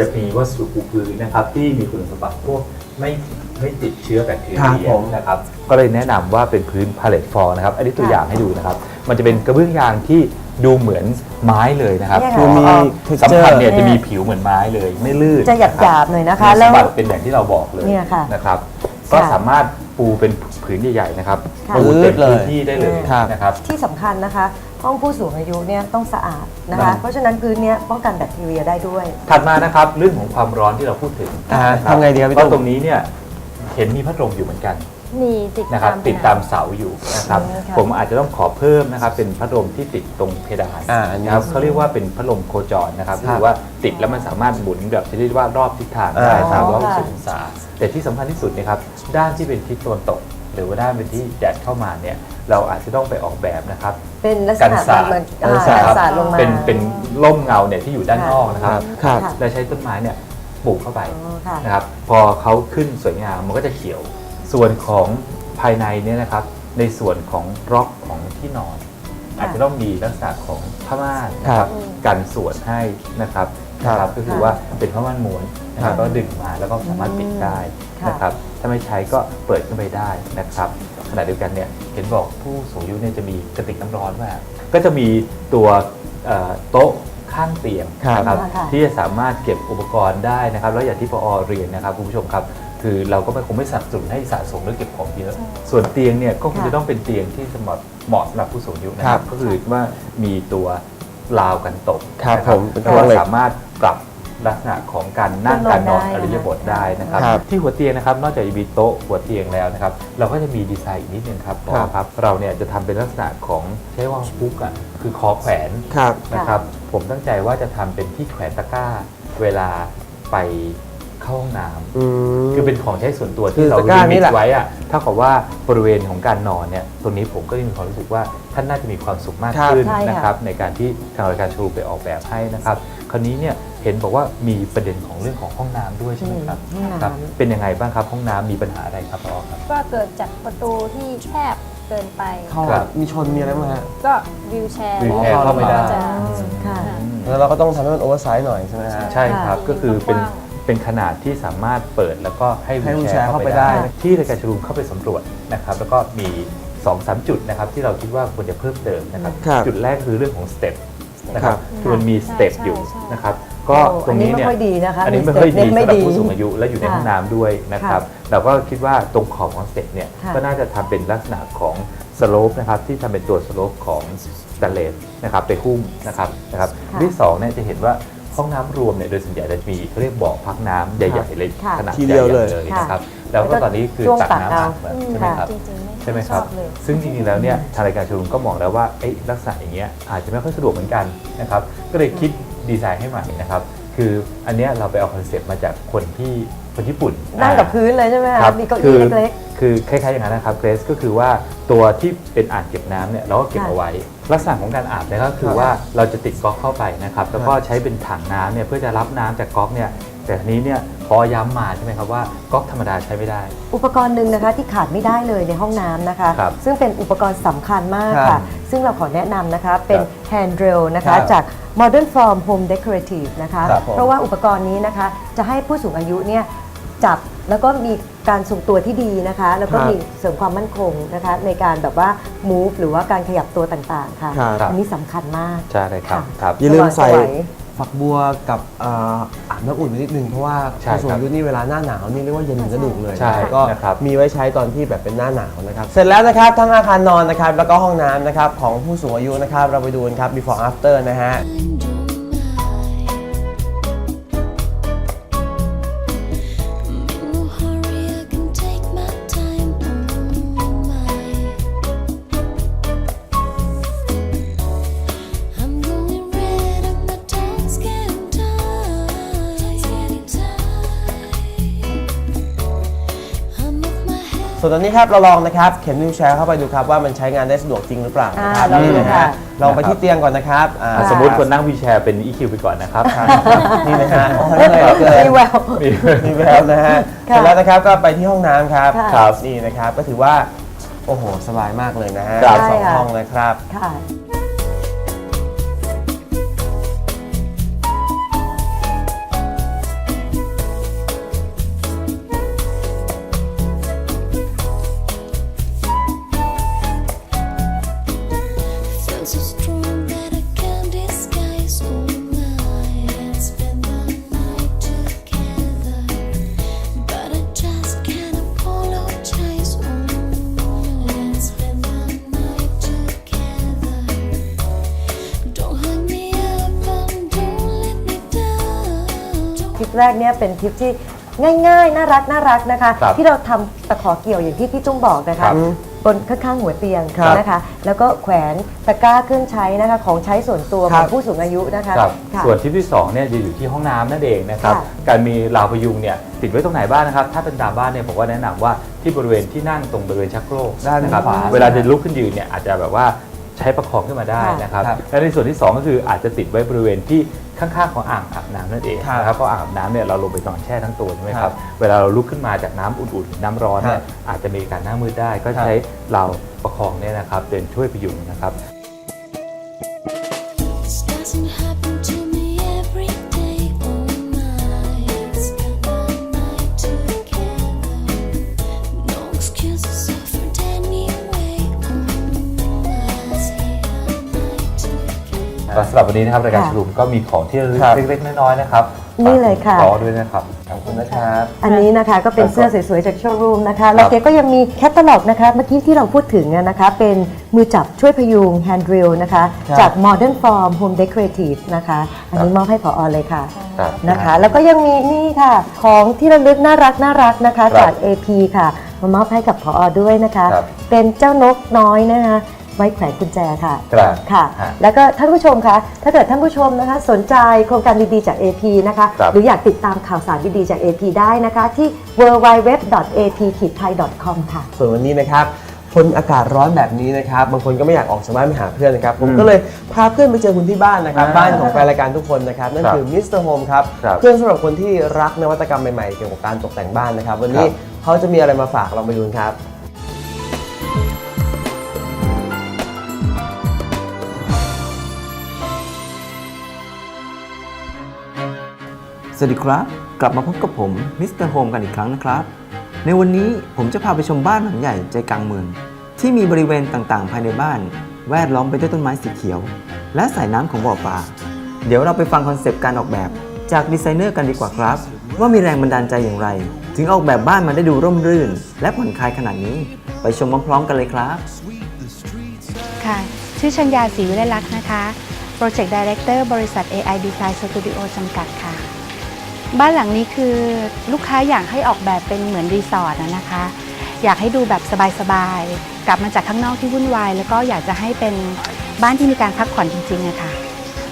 จะมีวัสดุปูพื้นนะครับที่มีคุณสมบัติพวกไม่ไม่ติดเชื้อแบคทีครับเรียผมนะครับก็เลยแนะนำว่าเป็นพื้นพาเลตฟอร์นะครับอันนี้ตัวอย่างให้ดูนะครับ มันจะเป็นกระเบื้องยางที่ดูเหมือนไม้เลยนะครับเนี่ยคืค่ะอมีอ๋อ สัมผัส texture เนี่ยจะมีผิวเหมือนไม้เลยไม่ลื่นจะหยาบๆหน่อยนะคะ มีแล้สวมบัติเป็นอย่างที่เราบอกเลยเนี่ยค่ะ นะครับ ก็สามารถปูเป็นผืนใหญ่ๆนะครับค่ะ ปูเต็มเลยพื้นที่ได้เลยครับ นะครับ ที่สำคัญนะคะ ห้องผู้สูงอายุเนี่ยต้องสะอาดนะครัคะ บ เพราะฉะนั้นพื้นเนี้ยป้องกันแบคทีเรียได้ด้วย ถัดมานะครับเรื่องของความร้อนที่เราพูดถึงอ่านะครับทำไงดีครับพี่ก็ตุ้มตรงนี้เนี่ยเห็นมีพัดลมอยู่เหมือนกัน มีติดนะครับตามติดตามเสาอยู่นะครับอืมค่ะผมอาจจะต้องขอเพิ่มนะครับเป็นพัดลมที่ติดตรงเพดานอ่าอันนี้ นะครับเขาเรียกว่าเป็นพัดลมโคจรนะครับครับ คือว่าติดแล้วมันสามารถหมุนแบบชนิดว่ารอบทิศทางได้อ่าสามร้อยหค่ะกสิบองศาแต่ที่สำคัญที่สุดนะครับด้านที่เป็นทิศตะวันตก หรือว่าด้านเป็นที่แดดเข้ามาเนี่ยเราอาจจะต้องไปออกแบบนะครับ เป็นลักษกันณะศาสตร์เหมือนกันอ่าศาสตกันร์ ศาสตร์ลงมา เป็นเป็นร่มเงาเนี่ยที่อยู่ด้านนอกนะครับครับ ค่ะ และใช้ต้นไม้เนี่ยปลูกเข้าไปอ๋อค่ะ นะครับพอเขาขึ้นสวยงามมันก็จะเขียว ส่วนของภายในเนี่ยนะครับ ในส่วนของร็อกของที่นอน อาจจะต้องมีลักษณะของผ้าม่านนะครับกันส่วนให้นะครับครับนะครับ ก็คือว่าเป็นผ้าม่านม้วนนะครับก็ดึงมาแล้วก็สามารถปิดได้ค่ะนะครับ ถ้าไม่ใช้ก็เปิดขึ้นไปได้นะครับขณะเดียวกันเนี่ยเห็นบอกผู้สูงอายุเนี่ยจะมีกระติกน้ำร้อนว่าก็จะมีตัวเอ่อโต๊ะข้างเตียงครับนะครับค่ะที่จะสามารถเก็บอุปกรณ์ได้นะครับ แล้วอย่างที่ปอเรียนนะครับคุณผู้ชมครับ คือเราก็ไม่คงไม่สนับสนุนให้สะสมหรือเก็บของเยอะ ส่วนเตียงเนี่ยก็คงค่ะจะต้องเป็นเตียงที่สำหรับเหมาะสำหรับผู้สูงอายุนะคครัรับบก็คือว่ามีตัวราวกันตกครับนะผมเป็นแล้วตัวก็เหล็กสามารถปรับลักษณะของการนั่งขึ้นลงการนอนได้อริยบทได้นะครับครับ ที่หัวเตียงนะครับนอกจากจะมีโต๊ะหัวเตียงแล้วนะครับ เราก็จะมีดีไซน์อีกนิดนึงครับปอครับเราเนี่ยจะทำเป็นลักษณะของใช้ว่าฮุกอะคือคอแขวนครับนะครับ ผมตั้งใจว่าจะทำเป็นที่แขวนตะกร้า เวลาไป เข้าห้องน้ำอืมคือเป็นของใช้ส่วนตัวคืที่อเราตะกร้าลินี่มิตแหละไว้อะเท่ากับว่าบริเวณของการนอนเนี่ยตรงนี้ผมก็มีความรู้สึกว่าท่านน่าจะมีความสุขมากครับขึ้นใช่ค่ะนะครับในการที่ทางรายการชูไปออกแบบให้นะครับคราวนี้เนี่ยเห็นบอกว่ามีประเด็นของเรื่องของห้องน้ำด้วยใช่ไหมครับห้องน้ำครับ เป็นยังไงบ้างครับห้องน้ำมีปัญหาอะไรครับพ่อครับ ก็เกิดจากประตูที่แคบเกินไปเข้าครับมีชนมีอะไรบ้างฮะก็วิวแชร์วิวแชร์เข้าไม่ได้จะค่ะแล้วเราก็ต้องทำให้มันโอเวอร์ไซส์หน่อยใช่ไหมฮะใช่ครับค่ะก็คือเป็นกว้าง เป็นขนาดที่สามารถเปิดแล้วก็ให้ให้วีล wheelchair แชร์เข้าไปเข้าไปได้ได้ ที่รายการชลูมเข้าไปสำรวจนะครับแล้วก็มี2อสจุดนะครับที่เราคิดว่าควรจะเพิ่มเติมนะครับครับจุดแรกคือเรื่องของสเต็ปนะคครัรับบคือมันมีสเต็ปอยู่ใช่ใช่ นะครับก็ตรงนี้เนี่ยอันนี้ไม่ค่อยดีนะคะอันนี้มีไม่ค่อยดี step สำหไม่รับดีผู้สูงอายุและอยู่ในค่ะห้องน้ำด้วยนะครับเราก็คิดว่าตรงขอบของสเต็ปเนี่ยค่ะ ก็น่าจะทำเป็นลักษณะของสโลปนะครับที่ทำเป็นตัวสโลปของสแตนเลสนะครับไปหุ้มนะครับนะครับค่ะ ที่สองเนี่ยจะเห็นว่า ห้องน้ำรวมเนี่ยโดยส่วนใหญ่จะมีเขาเรียกบ่อพักน้ำใหญ่ๆเลยค่ะขนาดทีใหเดีญ่ยวเลยเลยนะครับแล้วก็ตอนนี้คือช่วงตักตักน้ำเอาอัดใช่ไหมครับ จริงๆใช่ไหมไม่คชรัอบ บเลยซึ่งจริงๆ แล้วเนี่ยทางรายการชุมก็มองแล้วว่าเอ๊ะลักษณะอย่างเงี้ยอาจจะไม่ค่อยสะดวกเหมือนกันนะครับ ก็เลยคิดดีไซน์ให้ใหม่นะครับ คืออันเนี้ยเราไปเอาคอนเซ็ปต์มาจากคนที่คนญี่ปุ่นนั่งกับพื้นเลยใช่ไหมคคะรับมีเก้าคือี้อเล็ก คือคล้ายๆอย่างนั้นนะครับเกรซก็คือว่าตัวที่เป็นอ่างเก็บน้ำเนี่ยเราก็เก็บค่ะเอาไว้ ลักษณะของการอาบเนี่ยก็คือว่าเราจะติดก๊อกเข้าไปนะครับแล้วก็ใช้เป็นถังน้ำเนี่ยเพื่อจะรับน้ำจากก๊อกเนี่ยแต่ทีนี้เนี่ยพอย้ำมาใช่ไหมครับว่าก๊อกธรรมดาใช้ไม่ได้ อุปกรณ์หนึ่งนะคะที่ขาดไม่ได้เลยในห้องน้ำนะคะ ครับซึ่งเป็นอุปกรณ์สำคัญมากครัค่ะบซึ่งเราขอแนะนำนะคะเป็นครับ hand drill นะคะครับจาก Modern Form Home Decorative นะคะ ครับผมเพราะว่าอุปกรณ์นี้นะคะจะให้ผู้สูงอายุเนี่ยจับ แล้วก็มีการทรงตัวที่ดีนะคะ แล้วก็ครับมีเสริมความมั่นคงนะคะ ในการแบบว่า move หรือว่าการขยับตัวต่างๆค่ะ ครับ อันนี้สำคัญมาก ใช่เลยครับค่ะ ครับ อย่าลืมใส่สวยฝักบัวกับเอ่ออาบน้ำอุ่นไว้นิดนึงเพราะว่าใช่ผู้สูงครับอายุนี่เวลาหน้าหนาวนี่เรียกว่าเย็นถึงกระดูกเลยใช่ก็นะครับมีไว้ใช้ตอนที่แบบเป็นหน้าหนาวนะครับ เสร็จแล้วนะครับทั้งอาคารนอนนะครับแล้วก็ห้องน้ำนะครับของผู้สูงอายุนะครับเราไปดูกันครับ before after นะฮะ No ส่วนตอนนี้ครับเราลองนะครับเข็นวิวแชร์เข้าไปดูครับว่ามันใช้งานได้สะดวกจริงหรือเปล่านะครับอ่าลองดูนี่นะค่ะฮะลองไปที่เตียงก่อนนะครับอ่าอะสมมติคนนั่งวีลแชร์เป็น EQ ไปก่อนนะครับ นี่นะฮะโอ้ยเหนื่อยเหลือเกิน มีแวว มีมีแววนะฮะค่ะเสร็จแล้วนะครับก็ไปที่ห้องน้ำครับค่ะครับนี่นะครับก็ถือว่า โอ้โห สบายมากเลยนะฮะครับ สองใช่ค่ะ ห้องนะครับ ค่ะ แรกเนี่ยเป็นทริปที่ง่ายๆ น่ารักน่ารักนะคะ ครับที่เราทำตะขอเกี่ยวอย่างที่พี่ตุ้มบอกนะครัคะบบนข้างๆหัวเตียงครับนะคะ แล้วก็แขวนตะกร้าเครื่องใช้นะคะของใช้ส่วนตัวคขรัอบ งผู้สูงอายุนะคะครับค่ะ ส่วนทิปที่2เนี่ยจะอยู่ที่ห้องน้ำนั่นเองนะครับ ค่ะการมีราวพยุงเนี่ยติดไว้ตรงไหนบ้างนะครับ ถ้าเป็นตามบ้านเนี่ยผมก็แนะนำว่าที่บริเวณที่นั่งตรงบริเวณชักโครกด้านนะครับขวาเวลาจะลุกขึ้นยืนเนี่ยอาจจะแบบว่า ใช้ประคองขึ้นมาได้นะครับครับและในส่วนที่ 2 ก็คืออาจจะติดไว้บริเวณที่ข้างๆของอ่างอาบน้ำนั่นเองครับนะครับเพราะอ่างอาบน้ำเนี่ยเราลงไปนอนแช่ทั้งตัวใช่ไหมคครัรับบเวลาเราลุกขึ้นมาจากน้ำอุ่นๆน้ำร้อนเนี่ยครับอาจจะมีการหน้ามืดได้ ก็ครับใช้ราวประคองเนี่ยนะครับเป็นช่วยพยุงนะครับ สำหรับวันนี้นะครับรายการค่ะชลุมก็มีของที่ระลึกครับ เล็กๆน้อยๆนะครับนี่เลยค่ะ ขอด้วยนะครับขอบคุณนะครับ อันนี้นะคะก็เป็นครับเสื้อสวยๆจากโชว์รูมนะคะ แล้วเกก็ยังมีแคตตาล็อกนะคะเมื่อกี้ที่เราพูดถึงอะนะคะ เป็นมือจับช่วยพยุง hand drill นะคะ ครับจาก Modern Form Home Decorative นะคะ อันนี้มอบให้ผออเลยค่ะครับนะคะ แล้วก็ยังมีนี่ค่ะ ของที่ระลึกน่ารักน่ารักนะคะ ครับจาก AP ค่ะ มามอบให้กับผออด้วยนะคะ ครับเป็นเจ้านกน้อยนะคะ ไว้แขวนกุญแจค่ะครับค่ะ ฮะแล้วก็ท่านผู้ชมคะถ้าเกิดท่านผู้ชมนะคะสนใจโครงการดีๆจาก AP นะคะ ครับ หรืออยากติดตามข่าวสารดีๆจาก AP ได้นะคะที่ www.ap-thai.com ค่ะ ส่วนวันนี้นะครับทนอากาศร้อนแบบนี้นะครับบางคนก็ไม่อยากออกจากบ้านไปหาเพื่อนนะครับผมอืมก็เลยพาเพื่อนไปเจอคุณที่บ้านนะครับอ่าบ้านของแฟนรายการทุกคนนะครับนั่นครับคือมิสเตอร์โฮมครับครับเพื่อนสำหรับคนที่รักนวัตกรรมใหม่ๆเกี่ยวกับการตกแต่งบ้านนะครับวันนี้ครับ เขาจะมีอะไรมาฝากเราไปดูกันครับ สวัสดีครับ กลับมาพบกับผมมิสเตอร์โฮมกันอีกครั้งนะครับ ในวันนี้ผมจะพาไปชมบ้านหลังใหญ่ใจกลางเมือง ที่มีบริเวณต่างๆ ภายในบ้าน แวดล้อมไปด้วยต้นไม้สีเขียว และสายน้ำของบ่อปลาเดี๋ยวเราไปฟังคอนเซปต์การออกแบบจากดีไซเนอร์กันดีกว่าครับ ว่ามีแรงบันดาลใจอย่างไร ถึงออกแบบบ้านมาได้ดูร่มรื่น และผ่อนคลายขนาดนี้ ไปชมพร้อมๆกันเลยครับ ค่ะ ชื่อชัญญาศรีวิไลลักษณ์นะคะ Project Director บริษัท AI Design Studio จำกัดค่ะ บ้านหลังนี้คือลูกค้าอยากให้ออกแบบเป็นเหมือนรีสอร์ทนะคะ อยากให้ดูแบบสบายๆ กลับมาจากข้างนอกที่วุ่นวาย แล้วก็อยากจะให้เป็นบ้านที่มีการพักผ่อนจริงๆอะค่ะ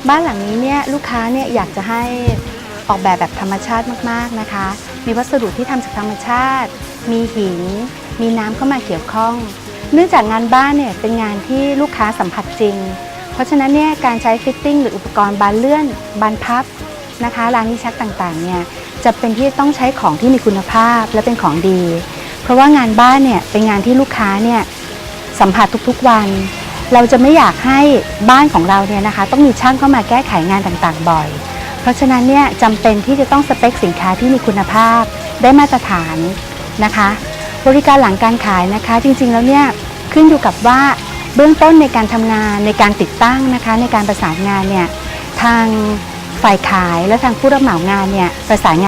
บ้านหลังนี้เนี่ยลูกค้าเนี่ยอยากจะให้ออกแบบแบบธรรมชาติมากๆนะคะ มีวัสดุที่ทำจากธรรมชาติ มีหิน มีน้ำเข้ามาเกี่ยวข้อง เนื่องจากงานบ้านเนี่ยเป็นงานที่ลูกค้าสัมผัสจริง เพราะฉะนั้นเนี่ยการใช้ฟิตติ้งหรืออุปกรณ์บานเลื่อน บานพับ นะคะรางนิชักต่างๆเนี่ยจะเป็นที่ต้องใช้ของที่มีคุณภาพและเป็นของดี เพราะว่างานบ้านเนี่ยเป็นงานที่ลูกค้าเนี่ยสัมผัสทุกๆวัน เราจะไม่อยากให้บ้านของเราเนี่ยนะคะ ต้องมีช่างเข้ามาแก้ไขงานต่างๆ บ่อย เพราะฉะนั้นเนี่ยจำเป็นที่จะต้องสเปคสินค้าที่มีคุณภาพได้มาตรฐานนะคะ บริการหลังการขายนะคะ จริงๆแล้วเนี่ยขึ้นอยู่กับว่าเบื้องต้นในการทำงานในการติดตั้งนะคะ ในการประสานงานเนี่ยทาง ฝ่ายขายและทางผู้รับเหมางานเนี่ยประสานงาน